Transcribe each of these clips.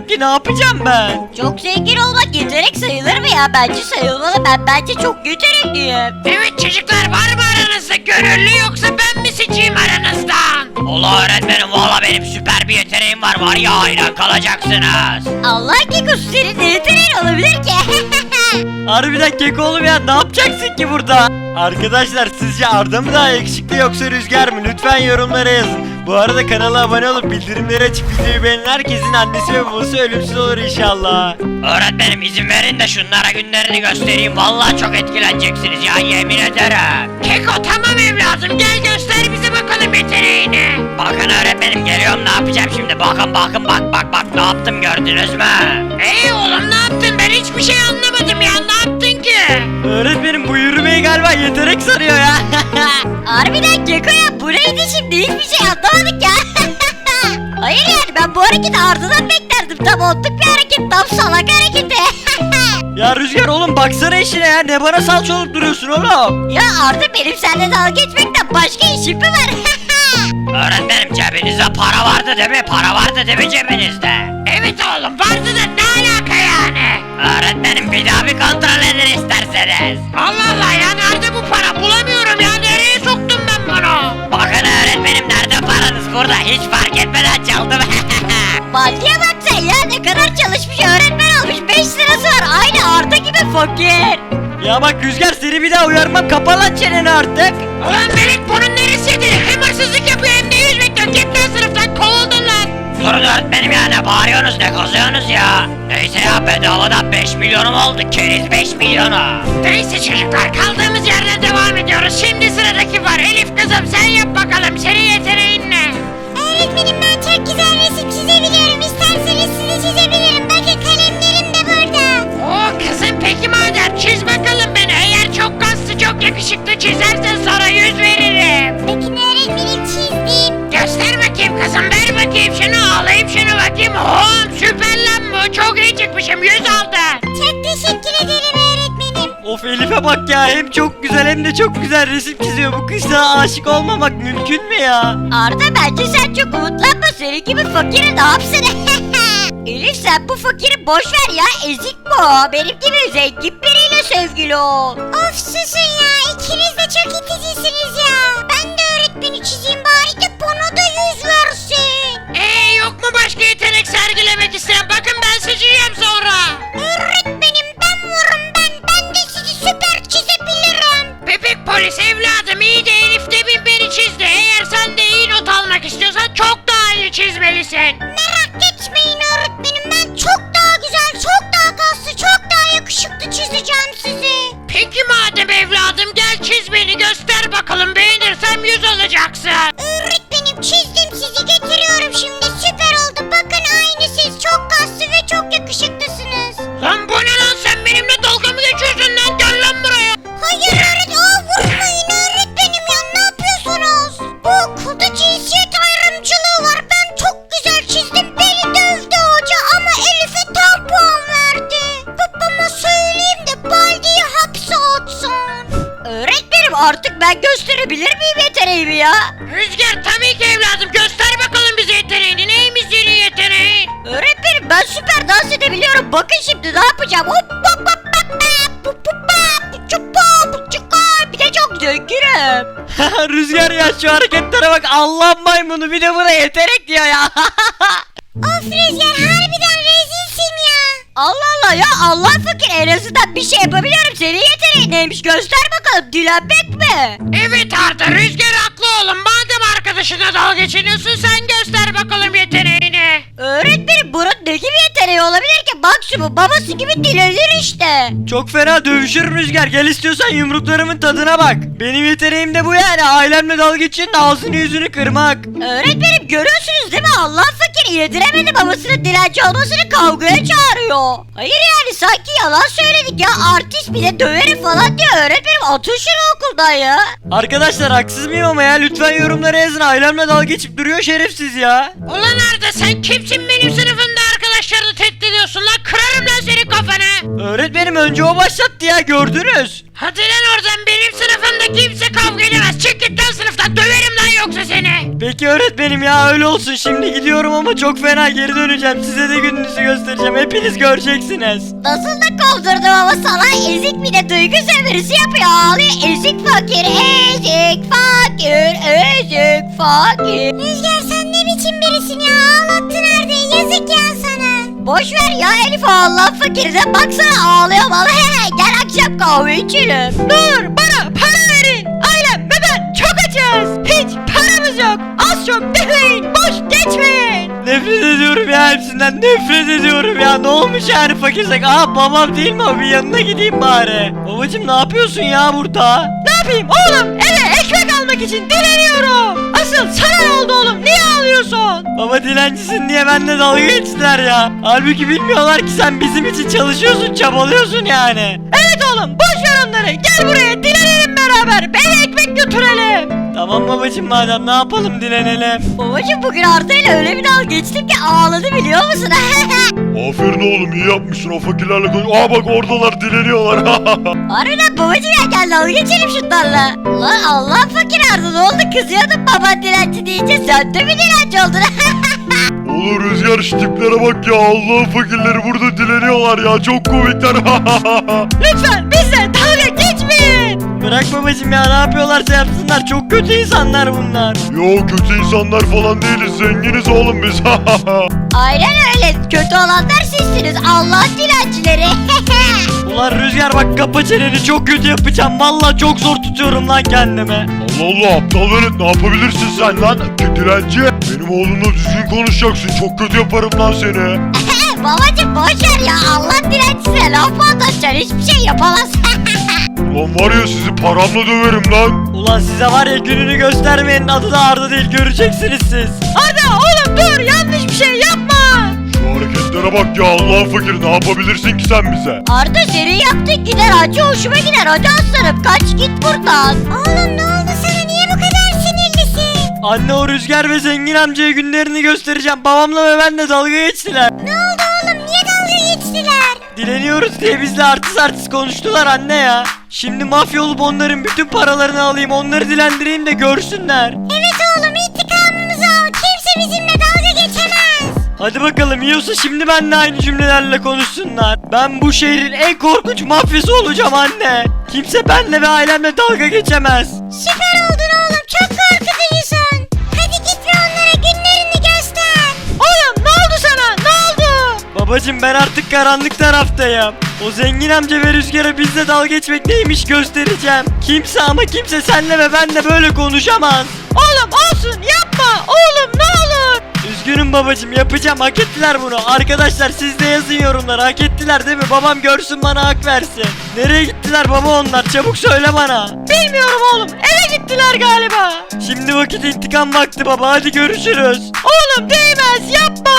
yok ki ne yapacağım ben? Çok zengin olmak yetenek sayılır mı ya? Bence sayılmalı. Ben bence çok yetenekliyim. Evet çocuklar var mı aranızda gönüllü yoksa ben mi seçeyim aranızdan? Allah öğretmenim valla benim süper bir yeteneğim var var ya hayran kalacaksınız. Allah Kekus senin ne yeteneğin olabilir ki? Harbiden keko oğlum ya ne yapacaksın ki burada? Arkadaşlar sizce Arda mı daha yakışıklı yoksa Rüzgar mı? Lütfen yorumlara yazın. Bu arada kanala abone olup bildirimleri açıp videoyu beğenen herkesin annesi ve babası ölümsüz olur inşallah. Öğretmenim izin verin de şunlara günlerini göstereyim. Valla çok etkileneceksiniz ya yemin ederim. Keko tamam evladım gel göster bize bakalım yeteneğini. Bakın öğretmenim geliyorum ne yapacağım şimdi. Bakın bakın bak bak bak ne yaptım gördünüz mü? Ey oğlum ne yaptın ben hiçbir şey anlamadım ya ne yaptın ki? Öğretmenim bu yürümeyi galiba yetenek sanıyor ya. Harbiden Keko ya bu neydi şimdi? Hiçbir şey anlamadık ya. Hayır yani ben bu hareketi Arda'dan beklerdim. Tam onluk bir hareket. Tam salak hareketi. ya Rüzgar oğlum baksana işine ya ne bana salça olup duruyorsun oğlum. ya Arda benim seninle dalga geçmekten başka işim mi var? Öğretmenim cebinizde para vardı değil mi? Para vardı değil mi cebinizde? Evet oğlum vardı da ne alaka yani? Öğretmenim bir daha bir kontrol edin isterseniz. Allah çaldım. Baldiye bak sen ya ne kadar çalışmış öğretmen olmuş 5 lirası var aynı Arda gibi fakir. Ya bak Rüzgar seni bir daha uyarmam kapa lan çeneni artık. Ulan Melek bunun neresiydi? Hem hırsızlık yapıyor hem de yüz bekliyor. Git lan sınıftan kovuldun lan. Durun öğretmenim ya ne bağırıyorsunuz ne kızıyorsunuz ya. Neyse ya bedavadan 5 milyonum oldu keriz 5 milyonu. Neyse çocuklar kaldığımız yerden devam ediyoruz. Şimdi sıradaki var. Elif kızım sen yap bakalım. Senin yeteneğin ne? Öğretmenim ben çok güzel resim çizebiliyorum isterseniz size çizebilirim bakın kalemlerim de burada. Oo kızım peki madem çiz bakalım beni. Eğer çok kaslı çok yakışıklı çizersen sana yüz veririm. Bakın öğretmenim çizdim. Göster bakayım kızım ver bakayım şunu alayım şunu bakayım. Hop süper lan bu. Çok iyi çıkmışım yüz aldı. Of Elif'e bak ya hem çok güzel hem de çok güzel resim çiziyor. Bu kıza aşık olmamak mümkün mü ya? Arda bence sen çok umutlanma senin gibi fakire ne yapsın? Elif sen bu fakiri boş ver ya ezik bu. Benim gibi zengin biriyle sevgili ol. Of susun ya ikiniz de çok iticisiniz edebiliyorum. Bakın şimdi ne yapacağım. Hop hop hop hop hop. Bu bu ba, bu çu ba, bu çu ka. Bir de çok zenginim. Rüzgar ya şu hareketlere bak Allah maymunu bir de buna yetenek diyor ya. Of Rüzgar harbiden rezilsin ya. Allah Allah ya Allah fakir en azından bir şey yapabiliyorum. Senin yeteneğin neymiş göster bakalım dilenmek mi? Evet Arda Rüzgar haklı oğlum madem arkadaşına dalga geçiniyorsun sen göster bakalım yeteneğini. Öğretmenim bunun ne gibi yeteneği olabilir ki? Maksimum babası gibi dilenir işte. Çok fena dövüşür Rüzgar gel istiyorsan yumruklarımın tadına bak. Benim yeteneğim de bu yani ailemle dalga geçin ağzını yüzünü kırmak. Öğretmenim görüyorsunuz değil mi? Allah fakiri yediremedi babasının dilenci olmasını kavgaya çağırıyor. Hayır yani sanki yalan söyledik ya. Artist bir de döverim falan diyor. Öğretmenim atın şunu okuldan ya. Arkadaşlar haksız mıyım ama ya lütfen yorumlara yazın ailemle dalga geçip duruyor şerefsiz ya. Ulan Arda sen kimsin benim sınıfımda arkadaşlarını tehdit ediyorsun lan kırarım lan senin kafanı. Öğretmenim önce o başlattı ya gördünüz. Hadi lan oradan benim sınıfımda kimse kavga edemez çık git lan sınıftan döverim lan yoksa seni. Peki öğretmenim ya öyle olsun. Şimdi gidiyorum ama çok fena geri döneceğim. Size de gününüzü göstereceğim. Hepiniz göreceksiniz. Nasıl da kovdurdum ama sana ezik bir de duygu sömürüsü yapıyor. Ağlıyor. Ezik fakir ezik fakir ezik fakir. Rüzgar sen ne biçim birisin ya? Ağlattın nerede yazık ya sana. Boş ver ya Elif Allah fakirden baksana. Ağlıyor valla gel akşam kahve içelim. Dur bana çok demeyin. Boş geçmeyin. Nefret ediyorum ya hepsinden nefret ediyorum ya ne olmuş yani fakirsek Aa babam değil mi abi yanına gideyim bari Babacım ne yapıyorsun ya burada Ne yapayım oğlum eve ekmek almak için dileniyorum. Asıl sana ne oldu oğlum niye ağlıyorsun? Baba dilencisin diye benimle dalga geçtiler ya Halbuki bilmiyorlar ki sen bizim için çalışıyorsun çabalıyorsun yani Evet oğlum boş ver onları gel buraya dilenelim beraber eve ekmek götürelim. Tamam babacım madem ne yapalım dilenelim Babacım bugün Arda ile öyle bir dalga geçtim ki ağladı biliyor musun Aferin oğlum iyi yapmışsın o fakirlerle konuş. Aa bak oradalar dileniyorlar. Harbiden babacım ya gel dalga geçelim şunlarla Lan Allah fakir Arda ne oldu kızıyordun baban dilenci deyince sen de mi dilenci oldun Oğlum Rüzgar şu tiplere bak ya Allah'ın fakirleri burada dileniyorlar ya çok komikler. Lütfen bizle dalga geçmeyin. Bırak babacım ya ne yapıyorlarsa yapsınlar çok kötü insanlar bunlar. Yo kötü insanlar falan değiliz. Zenginiz oğlum biz. Aynen öyle. Kötü olanlar sizsiniz. Allah'ın dilencileri. Ulan Rüzgar bak kapa çeneni çok kötü yapacağım. Vallahi çok zor tutuyorum lan kendimi. Allah Allah aptal velet ne yapabilirsin sen lan? Dilenci. Benim oğlumla düzgün konuşacaksın. Çok kötü yaparım lan seni. Babacım boşver ya. Allah dilencisine laf mı atacaksın? Hiçbir şey yapamaz Ulan var ya sizi paramla döverim lan. Ulan size var ya gününü göstermeyenin adı da Arda değil göreceksiniz siz. Arda oğlum dur yanlış bir şey yapma. Şu hareketlere bak ya Allah'ın fakiri ne yapabilirsin ki sen bize? Arda senin yaptığın gider acı hoşuma gider hadi aslanım. Kaç git buradan. Oğlum ne oldu sana niye bu kadar sinirlisin? Anne o Rüzgar ve Zengin amcaya günlerini göstereceğim. Babamla ve benle dalga geçtiler. Ne oldu oğlum niye dalga geçtiler? Dileniyoruz diye bizle artist artist konuştular anne ya Şimdi mafya olup onların bütün paralarını alayım onları dilendireyim de görsünler. Evet oğlum intikamımızı al. Kimse bizimle dalga geçemez. Hadi bakalım yiyorsa şimdi benimle aynı cümlelerle konuşsunlar. Ben bu şehrin en korkunç mafyası olacağım anne. Kimse benle ve ailemle dalga geçemez. Süper oldun oğlum çok korkutucusun Hadi git ve onlara günlerini göster. Oğlum ne oldu sana? Ne oldu? Babacım ben artık karanlık taraftayım. O zengin amca ve rüzgara bizle dalga geçmek neymiş göstereceğim. Kimse ama kimse senle ve benle böyle konuşamaz. Oğlum olsun yapma oğlum ne olur. Üzgünüm babacım yapacağım hak ettiler bunu. Arkadaşlar siz de yazın yorumlara hak ettiler değil mi? Babam görsün bana hak versin. Nereye gittiler baba onlar çabuk söyle bana. Bilmiyorum oğlum eve gittiler galiba. Şimdi vakit intikam vakti baba hadi görüşürüz. Oğlum değmez yapma.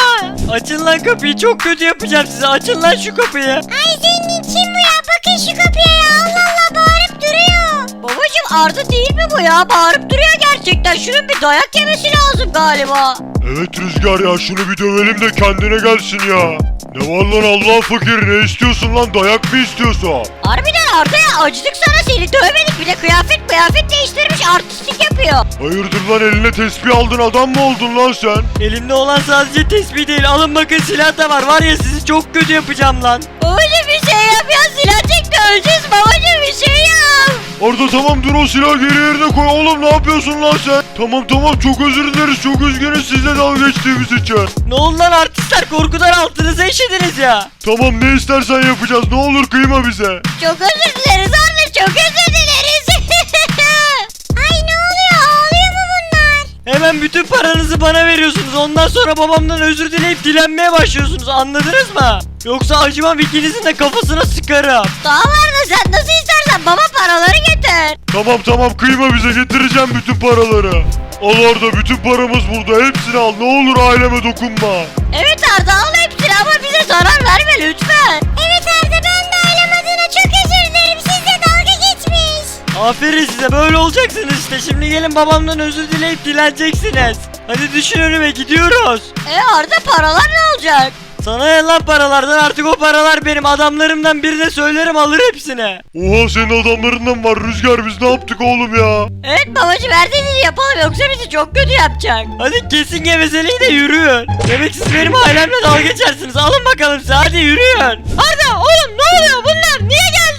Açın lan kapıyı çok kötü yapacağım size açın lan şu kapıyı. Ay zengin kim bu ya bakın şu kapıya ya Allah Allah bağırıp duruyor Babacım Arda değil mi bu ya bağırıp duruyor gerçekten şunun bir dayak yemesi lazım galiba Evet Rüzgar ya şunu bir dövelim de kendine gelsin ya. Ne var lan Allah fakir? Ne istiyorsun lan? Dayak mı istiyorsun? Harbiden Arda ya acıdık sana seni. Dövmedik bir de kıyafet kıyafet değiştirmiş artistlik yapıyor. Hayırdır lan eline tespih aldın adam mı oldun lan sen? Elimde olan sadece tespih değil. Alın bakın silah da var. Var ya sizi çok kötü yapacağım lan. Babacım bir şey yap ya silah çekti. Öleceğiz babacım bir şey yap. Arda tamam dur o silahı geri yerine koy. Oğlum ne yapıyorsun lan sen? Tamam tamam. Çok özür dileriz çok üzgünüz. Sizle dalga geçtiğimiz için. Ne oldu lan artistler korkudan altınıza işediniz ya. Tamam ne istersen yapacağız ne olur kıyma bize. Çok özür dileriz Arda çok özür dileriz Ay ne oluyor ağlıyor mu bunlar Hemen bütün paranızı bana veriyorsunuz. Ondan sonra babamdan özür dileyip dilenmeye başlıyorsunuz. Anladınız mı? Yoksa acımam ikinizin de kafasına sıkarım. Daha var da sen nasıl istersen baba paraları getir Tamam tamam kıyma bize getireceğim bütün paraları. Al Arda bütün paramız burada hepsini al ne olur aileme dokunma. Evet Arda al hepsini ama bize zarar verme lütfen. Evet Arda ben de ailem adına çok özür dilerim. Sizle dalga geçmiş. Aferin size böyle olacaksınız işte. Şimdi gelin babamdan özür dileyip dileneceksiniz. Hadi düşün önüme gidiyoruz. E Arda paralar ne olacak? Sana ne lan paralardan artık o paralar benim adamlarımdan birine söylerim alır hepsini. Oha senin adamlarından var Rüzgar biz ne yaptık oğlum ya? Evet babacım her dediğini yapalım yoksa bizi çok kötü yapacak. Hadi kesin gevezeliği de yürüyün. Demek siz benim ailemle dalga geçersiniz. Alın bakalım size hadi yürüyün. Arda oğlum ne oluyor bunlar niye geldi?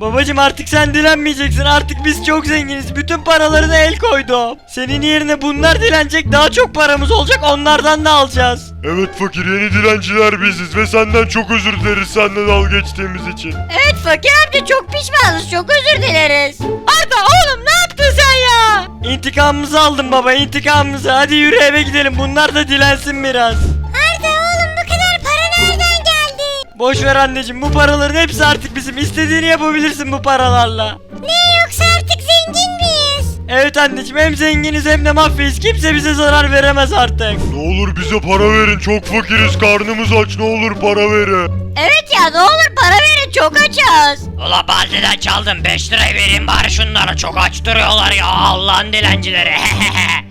Babacım artık sen dilenmeyeceksin. Artık biz çok zenginiz. Bütün paralarına el koydum. Senin yerine bunlar dilenecek. Daha çok paramız olacak. Onlardan da alacağız. Evet fakir yeni dilenciler biziz ve senden çok özür dileriz seninle dalga geçtiğimiz için. Evet fakir amca çok pişmanız çok özür dileriz. Arda oğlum ne yaptın sen ya? İntikamımızı aldım baba. intikamımızı. Hadi yürü eve gidelim. Bunlar da dilensin biraz. Boş ver anneciğim. Bu paraların hepsi artık bizim. İstediğini yapabilirsin bu paralarla. Ne yoksa artık zengin miyiz? Evet anneciğim hem zenginiz hem de mafyayız. Kimse bize zarar veremez artık. Ne olur bize para verin çok fakiriz karnımız aç ne olur para verin. Evet ya ne olur para verin çok açız. Ula baldeden çaldım 5 lirayı vereyim bari şunlara çok aç duruyorlar ya Allah'ın dilencileri.